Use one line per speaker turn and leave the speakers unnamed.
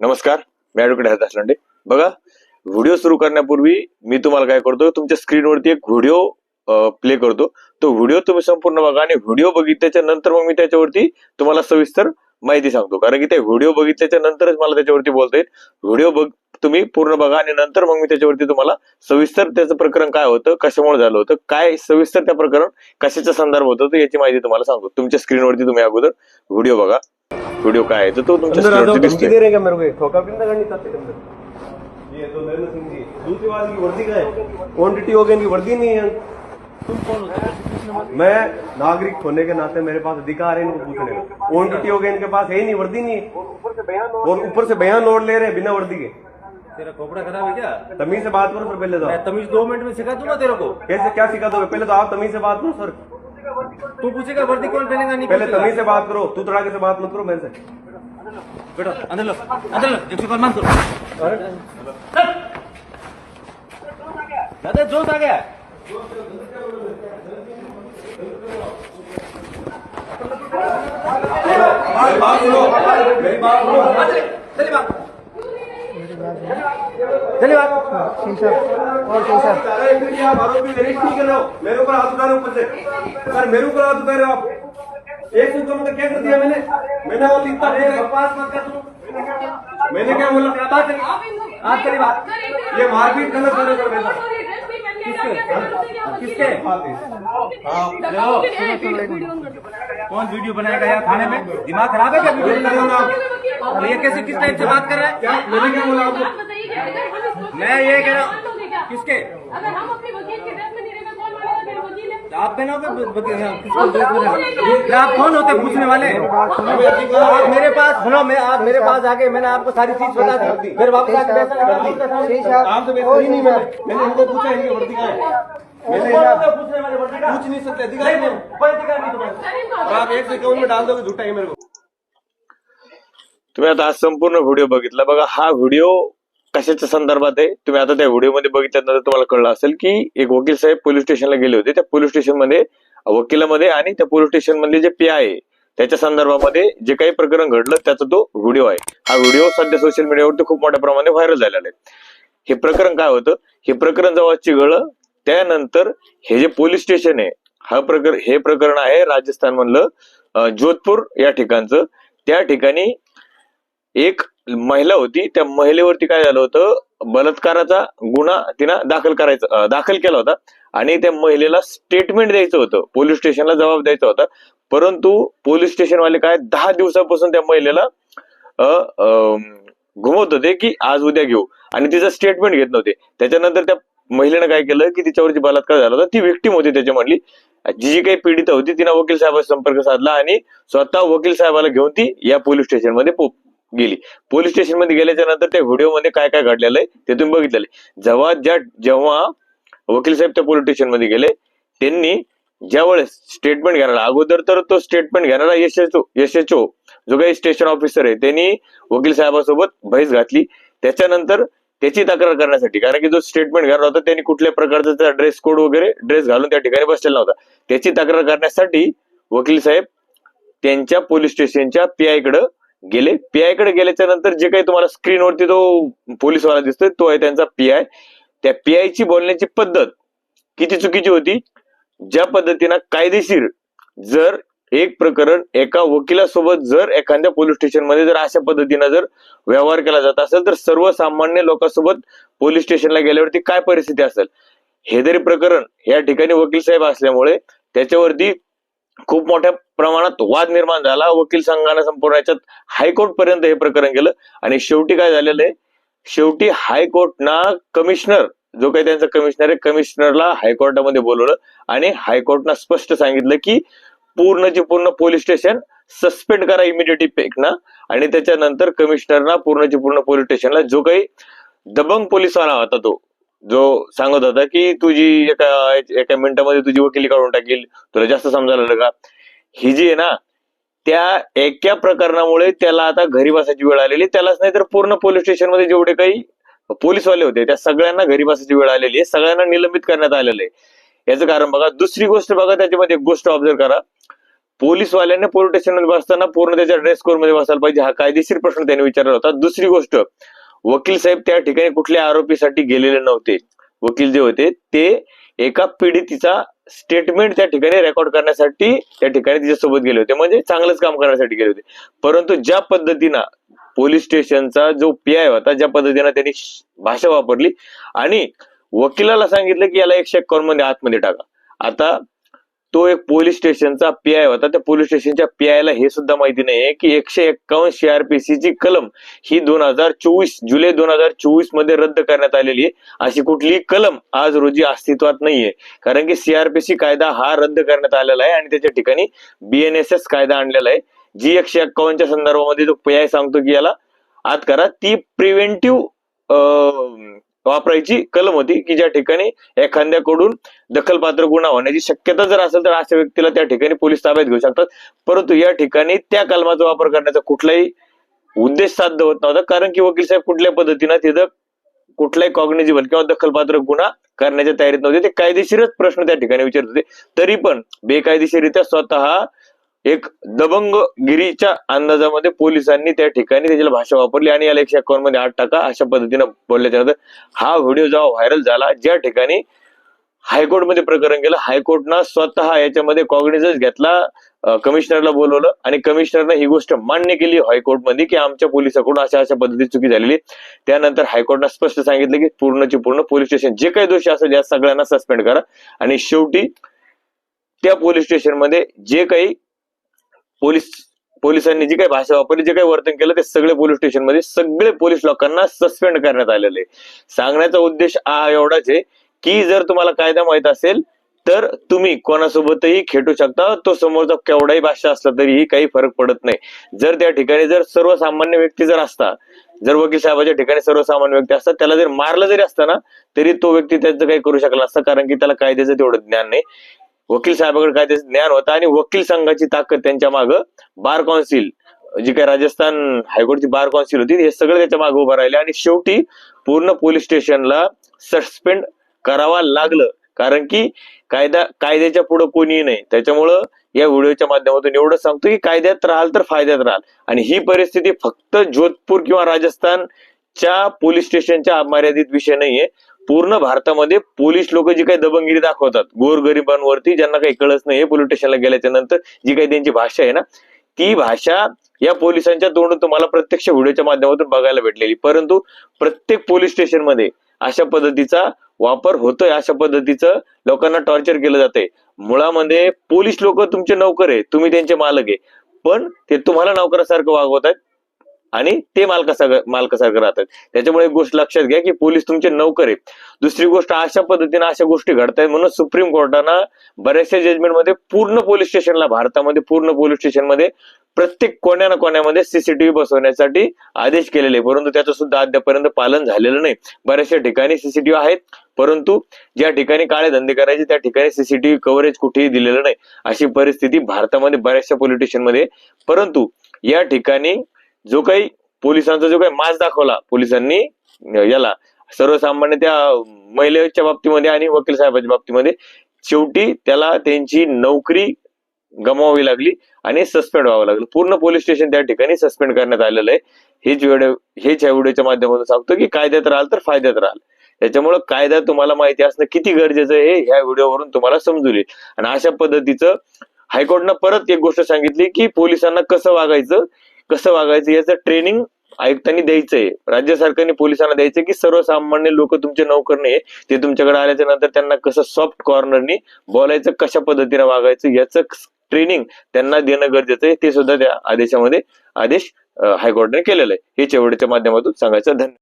नमस्कार मी ऍडव्होकेट हरदास लांडे. बघा व्हिडिओ सुरू करण्यापूर्वी मी तुम्हाला काय करतो तुमच्या स्क्रीनवरती एक व्हिडिओ प्ले करतो. तो व्हिडिओ तुम्ही संपूर्ण बघा आणि व्हिडिओ बघितल्याच्या नंतर मग मी त्याच्यावरती तुम्हाला सविस्तर माहिती सांगतो. कारण की त्या व्हिडिओ बघितल्याच्या नंतरच मला त्याच्यावरती बोलता येईल. व्हिडिओ बघ तुम्ही पूर्ण बघा आणि नंतर मग मी त्याच्यावरती तुम्हाला सविस्तर त्याचं प्रकरण काय होतं कशामुळे झालं होतं काय सविस्तर त्या प्रकरण कशाचा संदर्भ होतं याची माहिती तुम्हाला सांगतो. तुमच्या स्क्रीनवरती तुम्ही अगोदर व्हिडिओ बघा. व्हिडिओ काय आहे तर तो तुमच्या दिसतोय
दे रहे हैं क्या मेरे को? ठोका पिंदा करनी चाहते हैं ये तो नरेंद्र सिंह जी दूसरी बात की वर्दी का है। क्वांटिटी हो गई इनकी वर्दी नहीं है।
तुम कौन
मैं नागरिक होने के नाते मेरे पास अधिकार है इनको पूछने का। क्वांटिटी हो गई इनके पास है नहीं वर्दी नहीं है। और ऊपर से बयान नोट ले रहे हैं बिना वर्दी के।
तेरा कपड़ा खराब है क्या?
तमीज से बात करो सर पहले तो
मैं तमीज दो मिनट में सिखा दूँगा तेरे को।
कैसे क्या सिखा दोगे? पहले तो आप तमीज से बात करो सर।
तू पूछेगा वर्दी कौन पहनेगा नहीं
पहले तमीज से बात करो तू तड़ाके से बात मत करो मेरे से।
बेटा अंदर लो अंदर लो एक सेकंड मान करो दादा जोश आ गया।
बात सुनो। मेरी बात सुनो।
चलिए बात। चलिए बात
अरे आप आरोपी अरेस्ट नहीं कर रहे मेरे ऊपर हाथ उठा रहे ऊपर से सर मेरे ऊपर हाथ उठा रहे हो आप एक से दोनों का क्या कर दिया मैंने मैंने और इतना
अरे बकवास मत कर
मैंने क्या बोला
क्या बात करी आप करी बात
ये मारपीट गलत कर मेरे साथ
किसके कौन वीडियो बनाएगा यार थाने में दिमाग खराब है क्या वीडियो बनाएगा और ये कैसे किस टाइप से बात कर रहा है?
क्या? मैंने क्या बोला आपको?
मैं ये कह रहा हूँ किसके?
अगर हम अपने वकील के ड्रेस में नहीं रहेगा कौन मानेगा तेरे वकील? है
आप बनाएगा? आप कौन होते पूछने वाले? आप मेरे पास सुनो मैं आप मेरे पास आके मैंने आपको सारी चीज़ बता दी। फिर वापस आके
आप तो बेहतर ही नहीं मैं मैंने इनको पूछा इनकी वर्दी का है? मैंने
कौन होते पूछने वाले वर्दी का?
पूछ नहीं सकते अधिकार नहीं
तुम्हारे
आप एक सेकंड में डाल दोगे झूठा ही मेरे को।
तुम्ही आता हा संपूर्ण व्हिडिओ बघितला. बघा हा व्हिडिओ कशाच्या संदर्भात आहे? तुम्ही आता त्या व्हिडिओमध्ये बघितल्यानंतर तुम्हाला कळलं असेल की एक वकील साहेब पोलीस स्टेशनला गेले होते. त्या पोलीस स्टेशनमध्ये वकिलामध्ये आणि त्या पोलीस स्टेशन मधले जे पी आहे त्याच्या संदर्भामध्ये जे काही प्रकरण घडलं त्याचा तो व्हिडिओ आहे. हा व्हिडिओ सध्या सोशल मीडियावरती खूप मोठ्या प्रमाणात व्हायरल झालेला आहे. हे प्रकरण काय होतं? हे प्रकरण जेव्हा चिघळलं त्यानंतर हे जे पोलीस स्टेशन आहे हा प्रकरण हे प्रकरण आहे राजस्थान मधलं जोधपूर या ठिकाणचं. त्या ठिकाणी एक महिला होती त्या महिलेवरती काय झालं होतं बलात्काराचा गुन्हा तिनं दाखल करायचा दाखल केला होता. आणि त्या महिलेला स्टेटमेंट द्यायचं होतं पोलीस स्टेशनला जबाब द्यायचा होता. परंतु पोलीस स्टेशनवाले काय दहा दिवसापासून त्या महिलेला घुमवत होते की आज उद्या घेऊ. आणि तिचं स्टेटमेंट घेत नव्हते. त्याच्यानंतर त्या महिलेनं काय केलं की तिच्यावरती बलात्कार झाला होता. ती विक्टीम होती त्याच्यामधली जी जी काही पीडिता होती तिनं वकील साहेबांचा संपर्क साधला आणि स्वतः वकील साहेबाला घेऊन ती या पोलीस स्टेशनमध्ये गेली. पोलीस स्टेशनमध्ये गेल्याच्यानंतर त्या व्हिडिओमध्ये काय काय घडलेलं आहे ते तुम्ही बघितलेलं आहे. जेव्हा ज्या जेव्हा वकील साहेब त्या पोलीस स्टेशनमध्ये गेले त्यांनी ज्या वेळेस स्टेटमेंट घेणारा अगोदर तर तो स्टेटमेंट घेणारा S H O S H O जो काही स्टेशन ऑफिसर आहे त्यांनी वकील साहेबासोबत भैस घातली. त्याच्यानंतर त्याची तक्रार करण्यासाठी कारण की जो स्टेटमेंट घेणार होता त्यांनी कुठल्या प्रकारचा ड्रेस कोड वगैरे ड्रेस घालून त्या ठिकाणी बसलेला नव्हता. त्याची तक्रार करण्यासाठी वकील साहेब त्यांच्या पोलीस स्टेशनच्या पीआय कडं गेले. पीआयकडे गेल्याच्यानंतर जे काही तुम्हाला स्क्रीनवरती तो पोलीसवाला दिसतोय तो आहे त्यांचा पीआय त्या पीआयची बोलण्याची पद्धत किती चुकीची होती? ज्या पद्धतीनं कायदेशीर जर एक प्रकरण एका वकिलासोबत जर एखाद्या पोलीस स्टेशनमध्ये जर अशा पद्धतीनं जर व्यवहार केला जात असेल तर सर्वसामान्य लोकांसोबत पोलीस स्टेशनला गेल्यावरती काय परिस्थिती असेल? हे जरी प्रकरण या ठिकाणी वकील साहेब असल्यामुळे त्याच्यावरती खूप मोठ्या प्रमाणात वाद निर्माण झाला. वकील संघाने संपूर्ण याच्यात हायकोर्ट पर्यंत हे प्रकरण गेलं आणि शेवटी काय झालेलं आहे? शेवटी हायकोर्टना कमिशनर जो काही त्यांचा कमिशनर आहे कमिशनरला हायकोर्टामध्ये बोलवलं. आणि हायकोर्टनं स्पष्ट सांगितलं की पूर्णचे पूर्ण पोलीस स्टेशन सस्पेंड करा इमिडिएट इफेक्टना आणि त्याच्यानंतर कमिशनरना पूर्णचे पूर्ण पोलीस स्टेशनला जो काही दबंग पोलिसवाला होता तो जो सांगत होता की तुझी एका एका मिनिटामध्ये तुझी वकिली काढून टाकील तुला जास्त समजायला लागलं का? ही जी आहे ना त्या एका प्रकरणामुळे त्याला आता घरी बसायची वेळ आलेली. त्यालाच नाही तर पूर्ण पोलीस स्टेशनमध्ये जेवढे काही पोलीसवाले होते त्या सगळ्यांना घरी बसायची वेळ आलेली आहे. सगळ्यांना निलंबित करण्यात आलेलं आहे. याचं कारण बघा दुसरी गोष्ट बघा त्याच्यामध्ये एक गोष्ट ऑब्झर्व करा. पोलीसवाल्याने पोलीस स्टेशनमध्ये बसताना पूर्ण त्याच्या ड्रेस कोडमध्ये बसायला पाहिजे. हा कायदेशीर प्रश्न त्याने विचारला होता. दुसरी गोष्ट वकील साहेब त्या ठिकाणी कुठल्या आरोपीसाठी गेलेले नव्हते. वकील जे होते ते एका पीडितीचा स्टेटमेंट त्या ठिकाणी रेकॉर्ड करण्यासाठी त्या ठिकाणी तिच्यासोबत गेले होते. म्हणजे चांगलंच काम करण्यासाठी गेले होते. परंतु ज्या पद्धतीनं पोलीस स्टेशनचा जो पी आय होता ज्या पद्धतीनं त्यांनी भाषा वापरली आणि वकिलाला सांगितलं की याला एकशे एकावन्नमध्ये म्हणजे आतमध्ये टाका. आता तो एक पोलीस स्टेशनचा पी आय होता. त्या पोलीस स्टेशनच्या पी आय ला हे सुद्धा माहिती नाहीये की एकशे एक्कावन्न सीआरपीसी ची कलम ही दोन हजार चोवीस जुलै दोन हजार चोवीसमध्ये रद्द करण्यात आलेली आहे. अशी कुठलीही कलम आज रोजी अस्तित्वात नाहीये. कारण की सीआरपीसी कायदा हा रद्द करण्यात आलेला आहे आणि त्याच्या ठिकाणी बीएनएसएस कायदा आणलेला आहे. जी एकशे एक्कावन्नच्या संदर्भामध्ये जो पी आय सांगतो की याला आत करा. ती प्रिव्हेंटिव्ह वापरायची कलम होती की ज्या ठिकाणी एखाद्याकडून दखलपात्र गुन्हा होण्याची शक्यता जर असेल तर अशा व्यक्तीला त्या ठिकाणी पोलीस ताब्यात घेऊ शकतात. परंतु या ठिकाणी त्या कलमाचा वापर करण्याचा कुठलाही उद्देश साध्य होत नव्हता. कारण की वकील साहेब कुठल्या पद्धतीनं तिथं कुठलाही कॉग्निजिबल किंवा दखलपात्र गुन्हा करण्याच्या तयारीत नव्हते. ते कायदेशीरच प्रश्न त्या ठिकाणी विचारत होते. तरी पण बेकायदेशीरित्या स्वतः एक दबंगगिरीच्या अंदाजामध्ये पोलिसांनी त्या ठिकाणी त्याची भाषा वापरली आणि याला एकशे एकावन्नमध्ये आठ टाका अशा पद्धतीनं बोलल्याच्या नंतर हा व्हिडिओ जेव्हा व्हायरल झाला ज्या ठिकाणी हायकोर्टमध्ये प्रकरण केलं हायकोर्टनं स्वतः याच्यामध्ये कॉग्निझन्स घेतला कमिशनरला बोलवलं आणि कमिशनरनं ही गोष्ट मान्य केली हायकोर्टमध्ये की आमच्या पोलिसाकडून अशा अशा पद्धती चुकी झालेली त्यानंतर हायकोर्टनं स्पष्ट सांगितलं की पूर्णची पूर्ण पोलीस स्टेशन जे काही दोषी असेल या सगळ्यांना सस्पेंड करा. आणि शेवटी त्या पोलीस स्टेशनमध्ये जे काही पोलीस पोलिसांनी जी काही भाषा वापरली जे काही वर्तन केलं ते सगळे पोलीस स्टेशनमध्ये सगळे पोलीस लोकांना सस्पेंड करण्यात आलेले. आहे. सांगण्याचा उद्देश हा एवढाच आहे की जर तुम्हाला कायदा माहीत असेल तर तुम्ही कोणासोबतही खेटू शकता. तो समोरचा केवढाही भाषा असला तरीही काही फरक पडत नाही. जर त्या ठिकाणी जर सर्वसामान्य व्यक्ती जर असता जर वकील साहेबाच्या ठिकाणी सर्वसामान्य व्यक्ती असतात त्याला जर मारलं जरी असतं ना तरी तो व्यक्ती त्याचं काही करू शकला असता कारण की त्याला कायद्याचं तेवढं ज्ञान नाही. वकील साहेबाकडे कायद्याचं ज्ञान होतं आणि वकील संघाची ताकद त्यांच्या मागं बार कौन्सिल जी काही राजस्थान हायकोर्टची बार कौन्सिल होती हे सगळं त्याच्यामागे उभं राहिले आणि शेवटी पूर्ण पोलीस स्टेशनला सस्पेंड करावा लागलं. कारण की कायदा कायद्याच्या पुढे कोणीही नाही. त्याच्यामुळं या व्हिडिओच्या माध्यमातून एवढं सांगतो की कायद्यात राहाल तर फायद्यात राहाल. आणि ही परिस्थिती फक्त जोधपूर किंवा राजस्थान च्या पोलीस स्टेशनच्या मर्यादित विषय नाहीये. पूर्ण भारतामध्ये पोलीस लोक जी काही दबंगिरी दाखवतात गोरगरिबांवरती ज्यांना काही कळत नाहीये पोलीस स्टेशनला गेल्याच्यानंतर जी काही त्यांची भाषा आहे ना ती भाषा या पोलिसांच्या तोंडून तुम्हाला प्रत्यक्ष व्हिडिओच्या माध्यमातून बघायला भेटलेली. परंतु प्रत्येक पोलीस स्टेशनमध्ये अशा पद्धतीचा वापर होतोय अशा पद्धतीचं लोकांना टॉर्चर केलं जातंय. मुळामध्ये पोलीस लोक तुमचे नौकर आहे तुम्ही त्यांचे मालक आहे. पण ते तुम्हाला नौकरासारखं वागवत आहेत आणि ते मालकासारखं मालकासारखं राहतात. त्याच्यामुळे एक गोष्ट लक्षात घ्या की पोलीस तुमचे नौकर आहेत. दुसरी गोष्ट अशा पद्धतीने अशा गोष्टी घडतायत म्हणून सुप्रीम कोर्टानं बऱ्याचशा जजमेंटमध्ये पूर्ण पोलीस स्टेशनला भारतामध्ये पूर्ण पोलीस स्टेशनमध्ये प्रत्येक कोण्या ना कोण्यामध्ये सीसीटीव्ही बसवण्यासाठी आदेश केलेले आहे. परंतु त्याचं सुद्धा अद्यापर्यंत पालन झालेलं नाही. बऱ्याचशा ठिकाणी सीसीटीव्ही आहेत परंतु ज्या ठिकाणी काळे धंदे करायचे त्या ठिकाणी सीसीटीव्ही कव्हरेज कुठेही दिलेलं नाही. अशी परिस्थिती भारतामध्ये बऱ्याचशा पोलीस स्टेशनमध्ये परंतु या ठिकाणी जो काही पोलिसांचा जो काही मास दाखवला पोलिसांनी याला सर्वसामान्य त्या महिलेच्या बाबतीमध्ये आणि वकील साहेबांच्या बाबतीमध्ये शेवटी त्याला त्यांची नोकरी गमावावी लागली आणि सस्पेंड व्हावं लागलं. पूर्ण पोलीस स्टेशन त्या ठिकाणी सस्पेंड करण्यात आलेलं आहे. हेच व्हिडिओ हेच या व्हिडिओच्या माध्यमातून सांगतो की कायद्यात राहाल तर फायद्यात राहाल. त्याच्यामुळे कायदा तुम्हाला माहिती असणं किती गरजेचं आहे हे ह्या व्हिडिओवरून तुम्हाला समजून येईल. आणि अशा पद्धतीचं हायकोर्टनं परत एक गोष्ट सांगितली की पोलिसांना कसं वागायचं कसं वागायचं याचं ट्रेनिंग आयुक्तांनी द्यायचंय. राज्य सरकारने पोलिसांना द्यायचं की सर्वसामान्य लोक तुमचे नोकरने ते तुमच्याकडे आल्याच्यानंतर त्यांना कसं सॉफ्ट कॉर्नरनी बोलायचं कशा पद्धतीने वागायचं याचं ट्रेनिंग त्यांना देणं गरजेचं आहे ते सुद्धा त्या आदेशामध्ये आदेश हायकोर्टाने हायकोर्टने केलेलं आहे. हे चेवडीच्या माध्यमातून सांगायचं धन्यवाद.